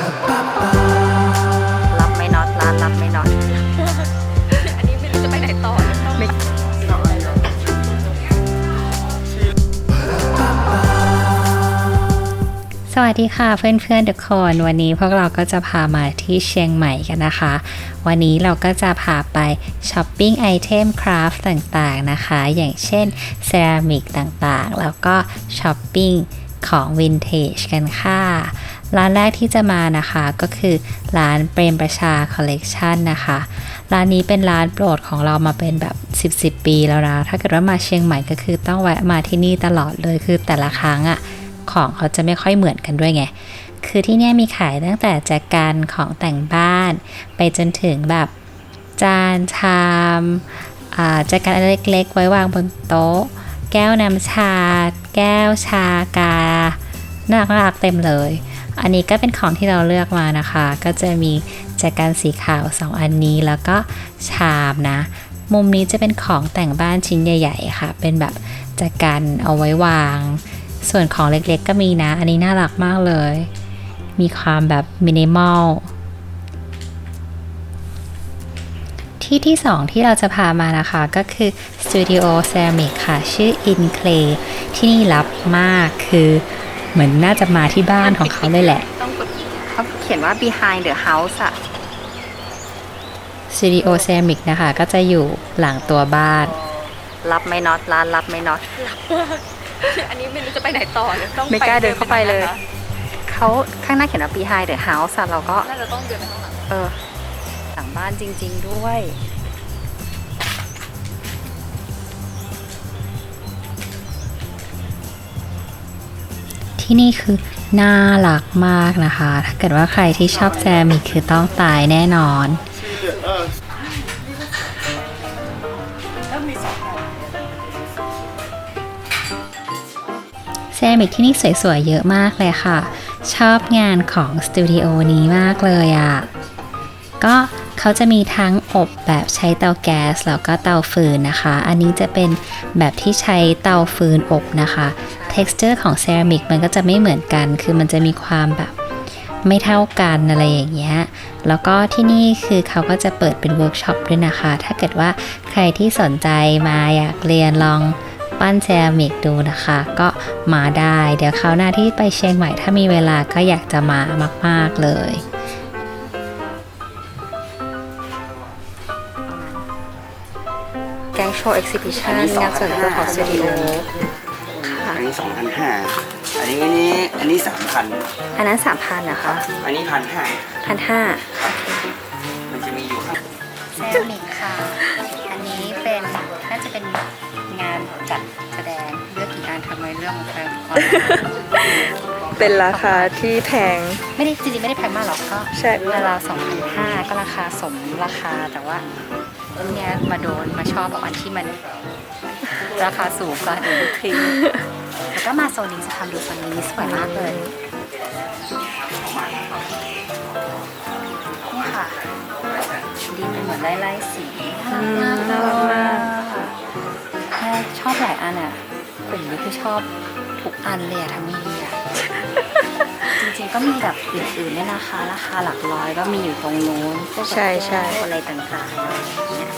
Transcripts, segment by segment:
รับไม่น็อตร้านรับไม่น็อต อันนี้ไม่รู้จะไปไหนต่อต้องไปสวัสดีค่ะเพื่อนๆทุกคนวันนี้พวกเราก็จะพามาที่เชียงใหม่กันนะคะ วันนี้เราก็จะพาไปช้อปปิ้งไอเทมคราฟต์ต่างๆนะคะ อย่างเช่นเซรามิกต่างๆ แล้วก็ช้อปปิ้งของวินเทจกันค่ะ ร้านแรกที่จะมานะคะก็คือร้านเปรมประชาคอลเลกชันนะคะ ร้านนี้เป็นร้านโปรดของเรามาเป็นแบบ 10 10 ปีแล้วนะ ถ้าเกิดว่ามาเชียงใหม่ก็คือต้องแวะมาที่นี่ตลอดเลยคือแต่ละครั้งอะของเขาจะไม่ค่อยเหมือนกันด้วยไง คือที่นี่มีขายตั้งแต่แจกันของแต่งบ้าน ไปจนถึงแบบจานชามอ่าแจกันอันเล็กๆ ไว้วางบนโต๊ะ แก้วน้ำชา แก้วชากาน่ารักน่ารักเต็มเลย อันนี้ก็เป็นของที่เราเลือกมานะคะ ก็จะมีแจกันสีขาว 2 อันนี้แล้วก็ชามนะ มุมนี้จะเป็นของแต่งบ้านชิ้นใหญ่ ๆ ค่ะ เป็นแบบแจกันเอาไว้วาง ส่วนของเล็กๆ ก็มีนะ อันนี้น่ารักมากเลย มีความแบบมินิมอลที่ที่ 2 ที่เราจะพามานะคะก็คือ Studio Ceramic ค่ะ ชื่อ In Clay ที่นี่ลับมากคือ เหมือนน่าจะมาที่บ้านของเขาเลยแหละ ต้องกดเขาเขียนว่า behind the house อะ Studio Ceramic นะคะ ก็จะอยู่หลังตัวบ้าน รับไม่น็อตร้านรับไม่น็อต อันนี้ไม่รู้จะไปไหนต่อเลยต้องไม่กล้าเดินเข้าไปเลยนะคะเขาข้างหน้าเขียนว่า behind the house อะเราก็ น่าจะต้องเดินไปข้างหลัง เออหลังบ้านจริง ๆ ด้วย ที่นี่คือน่ารักมากนะคะ ถ้าเกิดว่าใครที่ชอบแซมิกคือต้องตายแน่นอนแซมิกที่นี่สวยๆเยอะมากเลยค่ะ ชอบงานของสตูดิโอนี้มากเลยอะ่ะ ก็เขาจะมีทั้งอบแบบใช้เตาแก๊สแล้วก็เตาฟืนนะคะ อันนี้จะเป็นแบบที่ใช้เตาฟืนอบนะคะ texture ของเซรามิกมันก็จะไม่เหมือนกัน คือมันจะมีความแบบไม่เท่ากันอะไรอย่างเงี้ย แล้วก็ที่นี่คือเขาก็จะเปิดเป็นเวิร์กช็อปด้วยนะคะ ถ้าเกิดว่าใครที่สนใจมาอยากเรียนลองปั้นเซรามิกดูนะคะ ก็มาได้ เดี๋ยวคราวหน้าที่ไปเชียงใหม่ถ้ามีเวลาก็อยากจะมามาก ๆ เลยแกงโชว์เอ็กซิบิชันงานส่วนตัวของสตูดิโออั นนี้สองพันห้าอันนี้อันนี้อันนี้สามพันอันนั้นสามพันนะคะอันนี้พันห้าพันห้ามันจะมีอยู่ข้างเซรามิกค่ะ อันนี้เป็นน่าจะเป็นงานจัดแสดงเลือกกี่อันทำไมเรื่องของแพงเป็นราคาที่แพงไม่ได้จริงๆไม่ได้แพงมากหรอกก็ใช่ราวๆสองพันห้าก็ราคาสมราคาแต่ว่าเนี่ยมาโดนมาชอบกับอันที่มันราคาสูงกว่าอื่นคือ แล้วก็มาโซนนี้จะทำดูโซนนี้สวยมากเลยนี่ค่ะดีเป็นเหมือนไล่ๆสีน่ารักมากแม่ชอบหลายอันอะกลุ่มนี้คือชอบทุกอันเลยอะทั้งมีอะจริงๆก็มีแบบอื่นๆเนี่ยนะคะราคาหลักร้อยก็มีอยู่ตรงนู้นพวกใช่ใช่อะไรต่างๆอะไรอย่างเงี้ย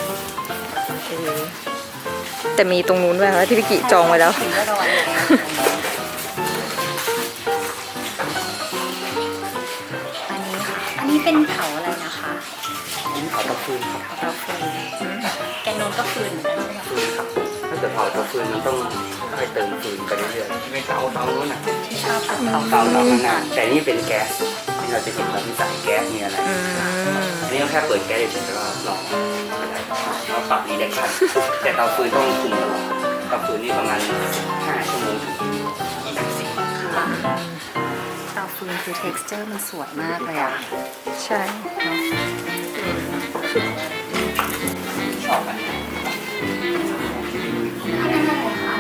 เออ แต่มีตรงนู้นด้วยค่ะที่พี่กิจองไว้แล้วถือว่าเราอันนี้อันนี้ค่ะ อันนี้เป็นเผาอะไรนะคะอันนี้เผาเตาฟืนครับเผาเตาฟืนแกงโนนก็ฟืนเหมือนกันใช่ไหมคะฟืนครับ ถ้าเกิดเผาเตาฟืนมันต้องค่อยเติมฟืนไปเรื่อยๆไม่เตาเตาโน้นน่ะที่ชอบเป็นเผาเตาเตาข้างหน้าแต่นี่เป็นแก๊สที่เราจะเห็นว่ามีสายแก๊สมีอะไรอืมอันนี้ ก็แค่เปิดแก๊สเฉยๆแล้วก็ลองเราปรับรีเด็กชันแต่เตาฟืนต้องคุมตลอดเตาฟืนนี่ประมาณ5ชั่วโมงถึง24เตาฟืนคือ texture มันสวยมากเลยอะ ใช่ชอบอันนี้อันนั้นอะไรคะ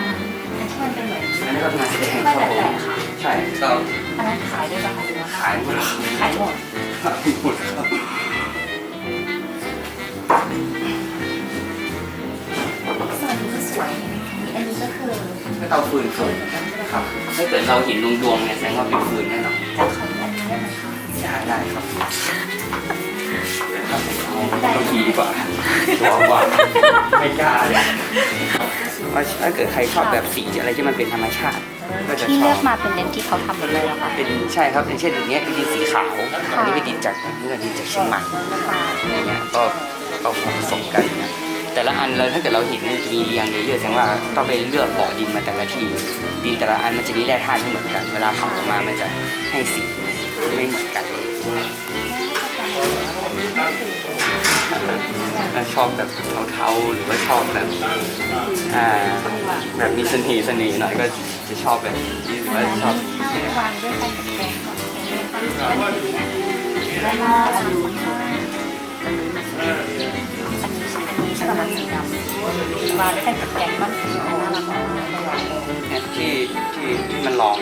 อันที่มันเป็นเหมือนอันนี้ก็งานแสดงไม่ครับแปผลมกๆค่ะใช่ก็อันนั้นขายด้วยป่ะคะหรือว่าขายหมดแล้วขายหมดขายหมดครับ เตาฟืนครับครับถ้าเกิดเราเห็นดวงๆเนี่ยแสดงว่าเป็นฟืนแน่นอนจะขออันนี้ได้ไหมคะใช่ได้ครับต้องขี่ดีกว่าตัวกว่าไม่กล้าเลยว่าถ้าเกิดใครชอบแบบสีอะไรที่มันเป็นธรรมชาติก็จะที่ชเลืออบกมาเป็นเลนส์ที่เขาทำหมดเลยเหรอคะเป็นใช่ครับอย่างเช่นอย่างเงี้ยเป็นดินสีขาวอันนี้เป็นดินจากนี่ก็ดินจากเชียงใหม่อะไรเงี้ยก็ก็ผสมกันนะ แต่ละอันเราถ้าเกิดเราเห็นมันจะมีเรียงเยอะๆแสดงว่าต้องไปเลือกบ่อดินมาแต่ละทีดินแต่ละอันมันจะมีแร่ธาตุไม่เหมือนกัน เวลาเผาออกมามันจะให้สีไม่เหมือนกันชอบแบบเทาๆหรือว่าชอบแบบอ่าแบบมีเสน่ห์เสน่ห์หน่อยก็จะชอบแบบนี้หรือว่าชอบวางด้วยกันแกงแล้วก็ อันนี้อันนี้ฉลามสีดำวางด้วยกันกับแกงบ้างน่ารักมากเนี่ยที่ที่ที่มันลอง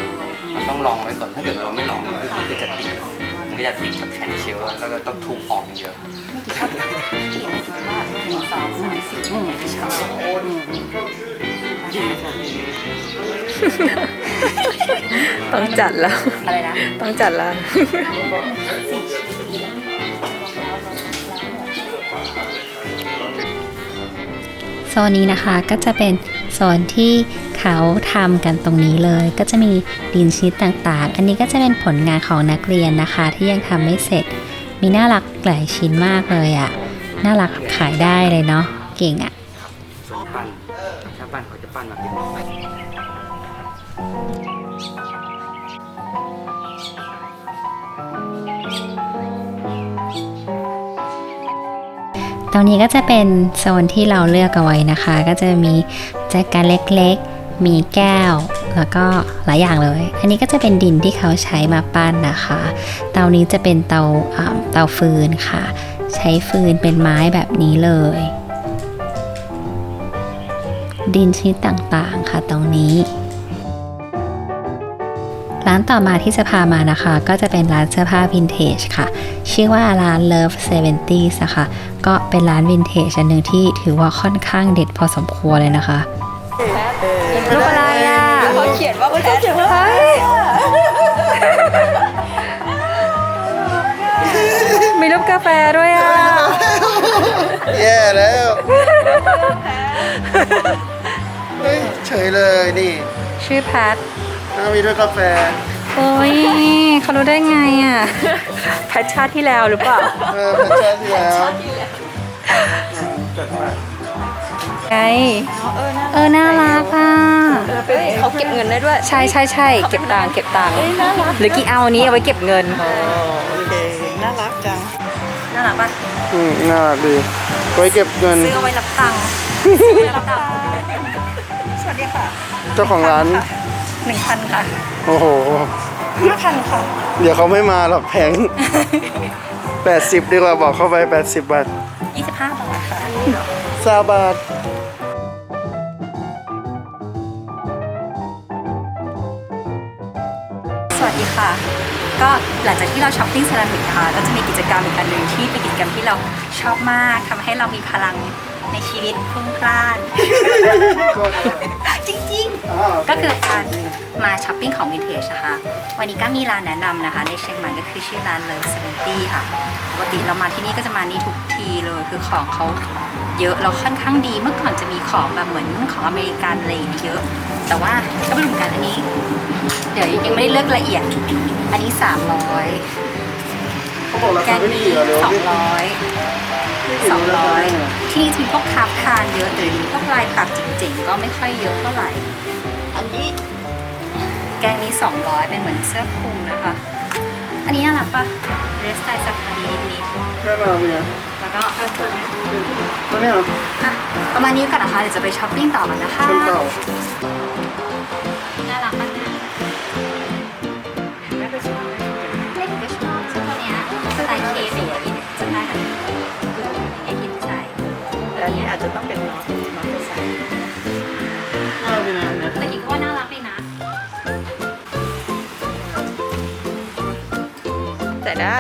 มันต้องลองไว้ก่อนถ้าเกิดเราไม่ลองมันก็จะติดมันก็จะติดกับแผ่นเชลล์แล้วก็ต้องทุบออกเยอะกี่ว่าหนึ่งสองสามสี่หนึ่งชอบต้องจัดแล้ว อะไรนะ ต้องจัดแล้ว โซนนี้นะคะก็จะเป็นโซนที่เขาทำกันตรงนี้เลย ก็จะมีดินชีตต่างๆ อันนี้ก็จะเป็นผลงานของนักเรียนนะคะ ที่ยังทำไม่เสร็จ มีน่ารักหลายชิ้นมากเลยอะ่ะน่ารักขายได้เลยเนาะเก่งอะ่ะ ตรงนี้ก็จะเป็นโซนที่เราเลือกเอาไว้นะคะ ก็จะมีแจกันเล็กๆ มีแก้ว แล้วก็หลายอย่างเลย อันนี้ก็จะเป็นดินที่เขาใช้มาปั้นนะคะ เตานี้จะเป็นเตาอ่าเตาฟืนค่ะ ใช้ฟืนเป็นไม้แบบนี้เลย ดินชนิดต่างๆค่ะตรงนี้ร้านต่อมาที่จะพามานะคะ ก็จะเป็นร้านเสื้อผ้าวินเทจค่ะ ชื่อว่าร้าน Love 70s นะคะ ก็เป็นร้านวินเทจอันหนึ่งที่ถือว่าค่อนข้างเด็ดพอสมควรเลยนะคะรูปอะไรอะเขาเขียนว่าแพทเขียนว่ามีรูปกาแฟด้วยอะแย่แล้วเฮ้ยเฉยเลยนี่ ชื่อแพทถ้ามีด้วยกาแฟ โอ้ยเขารู้ได้ไงอะ แพทชาติที่แล้วหรือเปล่าเออพระเจ้าที่แล้วไงเออ น่ารักอะ เขาเก็บเงินได้ด้วย ใช่ใช่ใช่เก็บตังค์เก็บตังค์หรือกี่เอาอันนี้เอาไว้เก็บเงิน โอเค น่ารักจัง น่ารักป่ะ อืมน่ารักดีไว้เก็บเงิน ซื้อเอาไว้รับตังค์ซื้อไว้รับตังค์สวัสดีค่ะ เจ้าของร้านห นึ่งพันค่ะโอ้โห ห้าพันค่ะ เดี๋ยวเขาไม่มาหรอกแพง 80 ดีกว่าบอกเข้าไป 80 บาทยี่สิบห้าบาทค่ะ ซาบาท สวัสดีค่ะ ก็หลังจากที่เราช้อปปิ้งเซรามิกนะคะก็จะมีกิจกรรมอีกอันหนึ่งที่เป็นกิจกรรมที่เราชอบมากทำให้เรามีพลัง ในชีวิตพุ่งพล่าน จริงๆ ก็คือการมาช้อปปิ้งของวินเทจนะคะ วันนี้ก็มีร้านแนะนำนะคะ ในเชียงใหม่ก็คือชื่อร้านเลิฟเซเวนตี้ค่ะ ปกติเรามาที่นี่ก็จะมานี่ทุกทีเลยคือของเขาเยอะเราค่อนข้างดีเมื่อก่อนจะมีของแบบเหมือนของอเมริกันอะไรอย่างเงี้ยเยอะ แต่ว่าก็ไม่รู้เหมือนกันอันนี้ เดี๋ยวยังไม่ได้เลือกละเอียด อันนี้สามร้อย เขาบอกราแกคางไม่ดีนี้เหรอเดี๋ยวสองพี่ร้อยสองร้อยที่นี่จะมีพวกคราฟทานเยอะแต่เดี๋ยวนี้พวกลายปักเจ๋งๆก็ไม่ค่อยเยอะเท่าไหร่ อันนี้แกงนี้สองร้อยเป็นเหมือนเสื้อคลุมนะคะ อันนี้น่ารักปะเรสไตล์สักดีนิดแค่มาเนี่ยๆแล้วก็เอาตัวนี้ตัวเนี้ยเหรออะประมาณนี้ก่อนนะคะ เดี๋ยวจะไปช้อปปิ้งต่อกันนะคะคนเก่าน่ จจะต้องเป็นน็อตน็อตไปใส่น่าดีนะเนี่ยแต่คิดว่าน่ารักดีนะ แต่ได้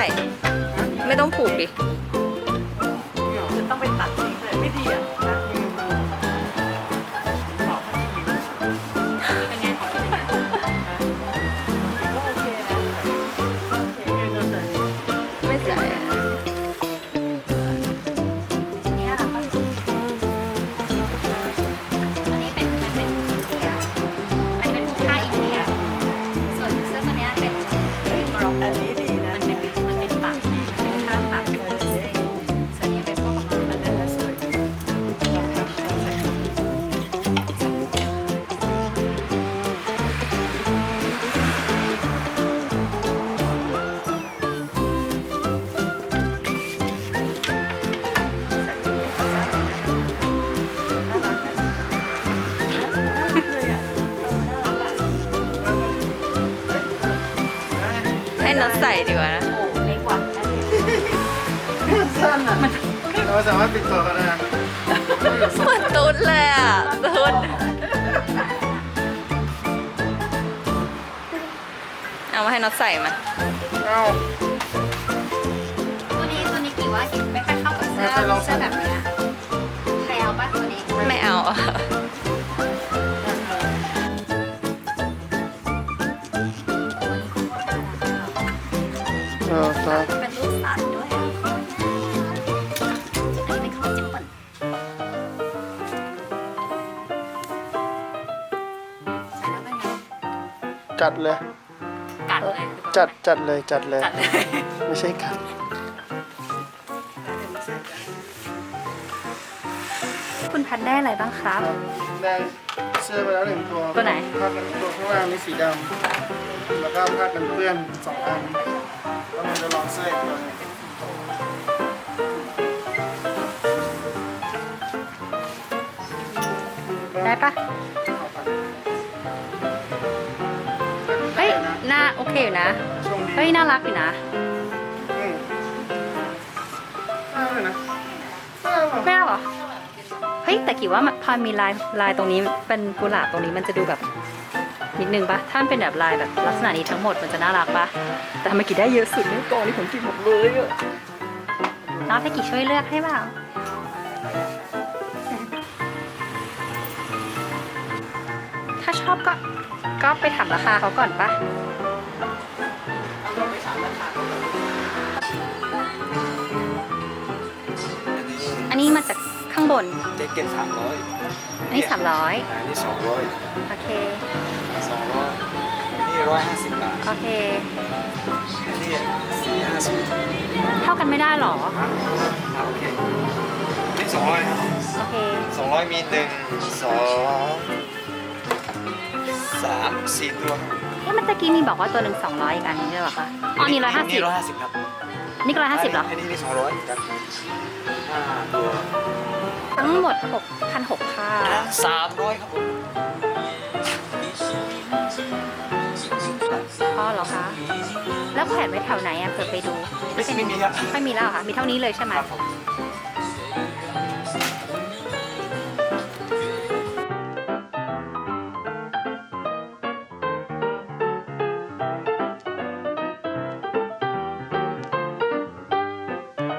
ไม่ต้องผูกดิจะต้องไปตัดทิ้งเลยไม่ดีอะนะ ปิดตัวก็ได้นะเหมือนตุ๊ดเลยอะตุ๊ดเอามาให้น็อตใส่มาเอ้าตัวนี้ตัวนี้กี่ว่ากี่ไม่ค่อยเข้ากับเสื้อไม่ค่อยลองเสื้อแบบเนี้ยใครเอาป่ะตัวนี้ไม่เอาอะเออครับ จัดเลย กัดเลยจัดจัดเลยจัดเลย กัดเลยไม่ใช่กัด คุณพันได้อะไรบ้างครับ ได้เสื้อไปแล้วหนึ่งตัวตัวไหน ผ้ากันตัวข้างล่างนี่สีดำแล้วก็ผ้ากันเปื้อนสองอันแล้วมันจะลองเสื้ออีกตัวหนึ่งได้ปะ เคอยู่นะ ช่วงนี้เฮ้ยน่ารักอยู่นะ อืมได้เลยนะได้หรอไม่เอาเหรอ เฮ้ยแต่กี่ว่ามันพอมีลายลายตรงนี้เป็นกุหลาบตรงนี้มันจะดูแบบนิดนึงปะถ้ามันเป็นแบบลายแบบลักษณะนี้ทั้งหมดมันจะน่ารักปะแต่ทำไมกี่ได้เยอะสุดเนี่ยกองนี้ผมกินหมดเลยอะน้องไปกี่ช่วยเลือกให้เปล่าถ้าชอบก็ก็ไปถามราคาเขาก่อนปะ นนี้มาจากข้างบน เจ็ดเก็ตสามร้อยอันนี้สามร้อยอันนี้สองร้อยโอเคสองร้อยนี่ร้อยห้าสิบบาทโอเคอันนี้สี่ห้าสิบเท่ากันไม่ได้หรอโอเคนี่สองร้อยโอเคสองร้อยมีหนึ่งสองสามสี่ตัวเอ๊ะมันตะกี้มีบอกว่าตัวหนึ่งสองร้อยอีกอันนึงใช่ป่ะคะอ๋อนี่ร้อยห้าสินี่บร้อยห้าสิบครับ นี่ก็ร้อยห้าสิบเหรอ อันนี้มีสองร้อยครับห้าตัวทั้งหมดหกพันหกค่ะสามร้อยครับผมพ่อเหรอคะ แล้วแขวนไว้แถวไหนอะเผื่อไปดูไม่ไม่มีครับไม่มีแล้วเหรอค่ะ มีเท่านี้เลยใช่ไหม ครับผม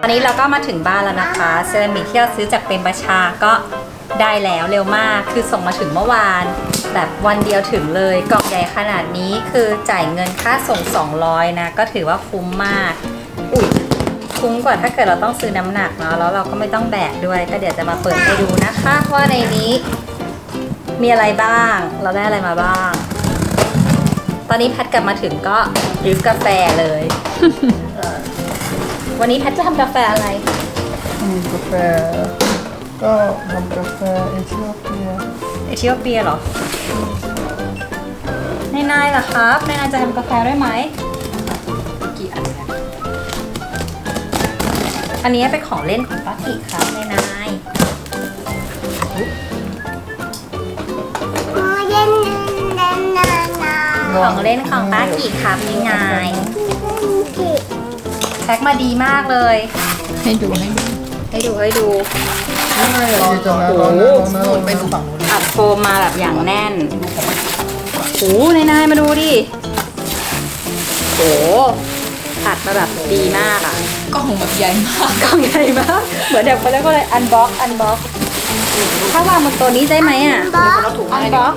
ตอนนี้เราก็มาถึงบ้านแล้วนะคะ เซรามิกที่เราซื้อจากเป็นประชาก็ได้แล้วเร็วมาก คือส่งมาถึงเมื่อวาน แบบวันเดียวถึงเลย กล่องใหญ่ขนาดนี้คือจ่ายเงินค่าส่ง 200 นะ ก็ถือว่าคุ้มมาก อุ้ยคุ้มกว่าถ้าเกิดเราต้องซื้อน้ำหนักเนาะ แล้วเราก็ไม่ต้องแบกด้วย ก็เดี๋ยวจะมาเปิดให้ดูนะคะ ว่าในนี้ มีอะไรบ้าง เราได้อะไรมาบ้าง ตอนนี้แพทกลับมาถึงก็ดริฟกาแฟเลย วันนี้แพทจะทำกาแฟอะไรมีกาแฟ ก็ทำกาแฟเอธิโอเปียเอธิโอเปียเหรอในนายล่ะครับในนายจะทำกาแฟได้ไหมกี่อันนะอันนี้เป็นของเล่นของป้ากิครับในนายของเล่นของป้ากิครับในนาย แพ็คมาดีมากเลย ให้ดูให้ดูให้ดูให้ดูร้อนจังนะร้อนนะร้อนนะร้อนไปดูฝั่งนู้นอัดโฟมมาแบบอย่างแน่นโอ้ในนายมาดูดิโอ้อัดมาแบบดีมากอะกล่องแบบใหญ่มากกล่องใหญ่มากเหมือนเดี๋ยวเขาเรียกว่าอะไรอันบ็อกอันบ็อกถ้าวางบนตัวนี้ได้ไหมอะอันบ็อกอันบ็อก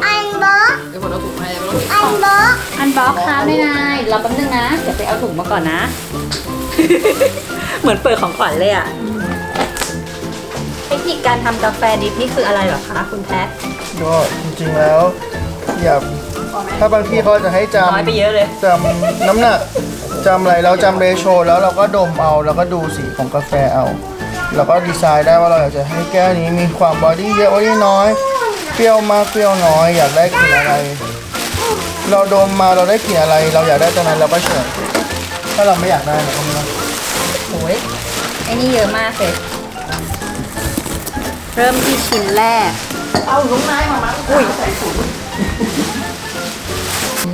เดี๋ยวคนเอาถุงมาให้แล้วอันบ็อกอันบ็อกครับในนายรอแป๊บนึงนะเดี๋ยวไปเอาถุงมาก่อนนะ เหมือนเปิดของขวัญเลยอะ เทคนิคการทำกาแฟดิบนี่คืออะไรเหรอคะคุณแพทก็จริงๆแล้วอย่าถ้าบางที่เขาจะให้จน้อยไปเยอะเลยำจำน้ำหนักจำอะไรเราจำเรโชแล้วเราก็ดมเอา แล้วก็ดูสีของกาแฟเอาแล้วก็ดีไซน์ได้ว่าเราอยากจะให้แก้วนี้มีความบอดี้เยอะบอดี้น้อย เปรี้ยวมากเปรี้ยวน้อย อยากได้กลิ่นอะไร เราดมมาเราได้กลิ่นอะไร เราอยากได้ตรงนั้นเราก็เฉย ถ้าเราไม่อยากได้เราก็ไม่ต้องโอ้ยไอ้นี่เยอะมากเลยเริ่มที่ชิ้นแรก เอาลุงนายมามั้งอุ้ย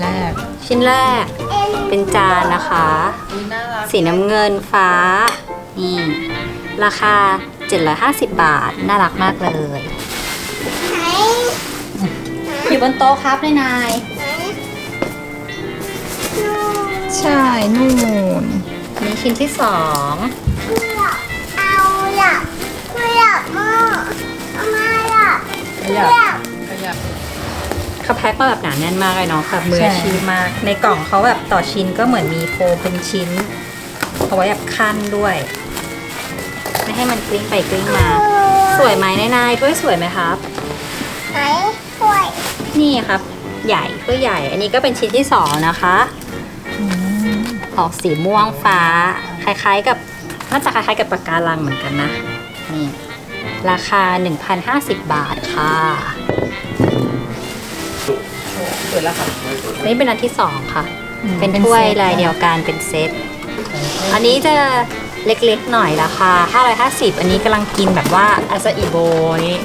แรก ชิ้นแรก เป็นจานนะคะสีน้ำเงินฟ้า นี่ ราคา 750 บาท น่ารักมากเลย อยู่บนโต๊ะครับนาย ใช่นู่นอันนี้ชิ้นที่สองเอาอยากไม่อยากมากเอามาอยากอยากอยากอยากเขาแพ็คมาแบบหนาแน่นมากเลยเนาะแบบมืออาชีพมาก ในกล่องเขาแบบต่อชิ้นก็เหมือนมีโฟมเป็นชิ้นเอาไว้แบบขั้นด้วย ไม่ให้มันกลิ้งไปกลิ้งมา สวยไหมนายนายถ้วยสวยไหมครับไหนถ้วยนี่ครับ ใหญ่ถ้วยใหญ่ อันนี้ก็เป็นชิ้นที่สองนะคะ ออกสีม่วงฟ้า คล้ายๆกับน่าจะคล้ายๆกับปากการังเหมือนกันนะนี่ราคา 1,050 บาทค่ะสวยแล้วค่ะนนี้เป็นอันที่สองค่ะ เป็นถ้วยลายเดียวกันเป็นเซตอันนี้จะเล็กๆหน่อยราคา550 อันนี้กำลังกินแบบว่าอาซาอิโบนี่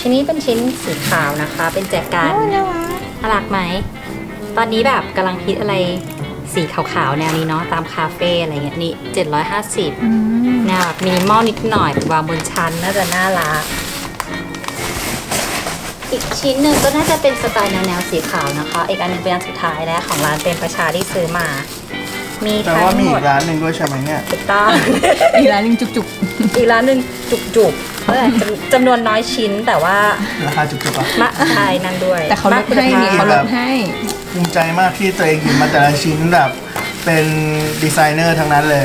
ชิ้นนี้เป็นชิ้นสีขาวนะคะ เป็นแจกันน่ารักไหม ตอนนี้แบบกำลังฮิตอะไรสีขาวๆแนวนี้เนาะตามคาเฟ่อะไรเงี้ยนี่ 750แนวแบบมินิมอลนิดหน่อยแบบวางบนชั้นน่าจะน่ารัก อีกชิ้นหนึ่งก็น่าจะเป็นสไตล์แนวแนวๆสีขาวนะคะ อีกอันหนึงเป็นอันสุดท้ายแล้วของร้านเป็นประชาที่ซื้อมา มีแต่ทั้งว่ามีหมอีดกร้านหนึ่งด้วยใช่ไหมเนี่ยถูกต้องอีกร้านหนึงจุกอีกร้านหนึ่งจุกๆ เออจำจำนวนน้อยชิ้นแต่ว่าราคาจุกๆอะมะไทยนั่นด้วยๆแต่เขาลดให้มกนี่คุณเขาภาพลดให้ภูมิใจมากที่ตัวเองหยิบมาแต่ละชิ้นแบบเป็นดีไซเนอร์ทั้งนั้นเลย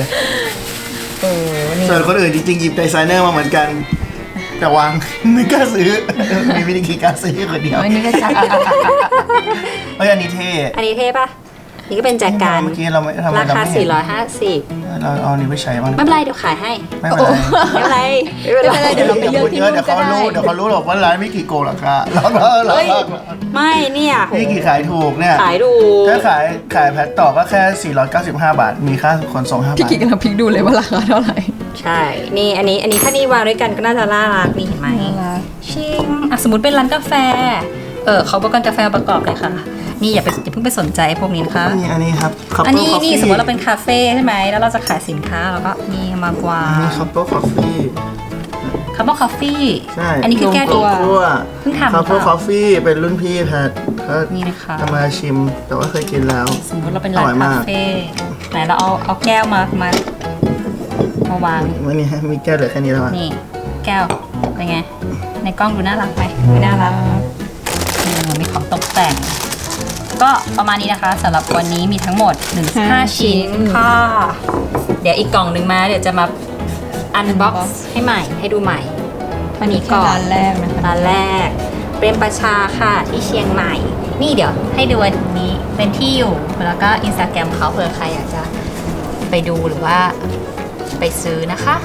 เออนี่ส่วนคนอื่นจริงๆหยิบดีไซเนอร์มาเหมือนกัน แต่วางไม่กล้าซื้อมีวิธีการซื้อคนเดียวอันนี้ก็จัดเฮ้ยอันนี้เท่อันนี้เท่ปะ นี่ก็เป็นแจกันเมื่อกี้เราไม่ทำไมราเราคาไม่เห็น450 เราเอาอันนี้ไปใช้บ้างไม่เป็นไรเดี๋ยวขายให้ ไม่เป็นไรไม่เป็นไรไม่เป็นไรเดี๋ยวเราไปเลือกที่เยอะนู่นเดี๋ยวเขาก็ได้รู้เดี๋ยวเขารู้หรอกว่าร้านไม่กี่โกงหรอกค่ะร้อนร้อนร้อนเฮ้ย ไม่เนี่ยโหนี่กี่ขายถูกเนี่ย ขายดู ถ้าขายขายแพทต่อก็แค่ 495 บาท มีค่าขนส่ง5พี่บาท กิ๊กกำลังพลิกดูเลยว่าราคาเท่าไหร่ใช่ นี่อันนี้อันนี้ถ้านี่วางด้วยกันก็น่าจะน่ารักนี่เห็นไหม ชิงอะสมมติเป็นร้านกาแฟ เออเขาบอกกันกาแฟประกอบเลยค่ะ นี่อย่าไปอย่าเพิ่งไปสนใจพวกนี้นะคะ อันนี้อันนี้ครับอันนี้ Couple นี่ Coffee สมมติเราเป็นคาเฟ่ใช่ไหมแล้วเราจะขายสินค้าเราก็นี่มากวาอันงนี้ Couple Coffee คาร์บอนคอฟฟี่ใช่อันนี้คือแก้วตัตัว คั่วเพิ่งทำหรือเป Couple ล่า Coffee เป็นรุ่นพี่แพทเขานี่นะคะทำมาชิม แต่ว่าเคยกินแล้ว สมมติเราเป็นร้าอนร่อยคามากเฟ่ไหนเราเอาเอาแก้วมามามาวาง วันนี้มีแก้วเหลือแค่นี้แล้วอะนี่แก้วเป็นไง ในกล้องดูน่ารักไหมไม่น่ารักนี่มันมีของตกแต่ง ก็ประมาณนี้นะคะสำหรับวันนี้มีทั้งหมด1ห้า5ชิ้นชิ้นค่ะ เดี๋ยวอีกกล่องหนึ่งมาเดี๋ยวจะมาอันบ็อกซ์ให้ใหม่ให้ดูใหม่อันนี้ก่ก่ออนนร้านแรกนะคะร้านแรกเป็นประชาค่ะที่เชียงใหม่ นี่เดี๋ยวให้ดูอันนี้เป็นที่อยู่แล้วก็อินสตาแกรมเขาเผื่อใครอยากจะไปดูหรือว่าไปซื้อนะคะ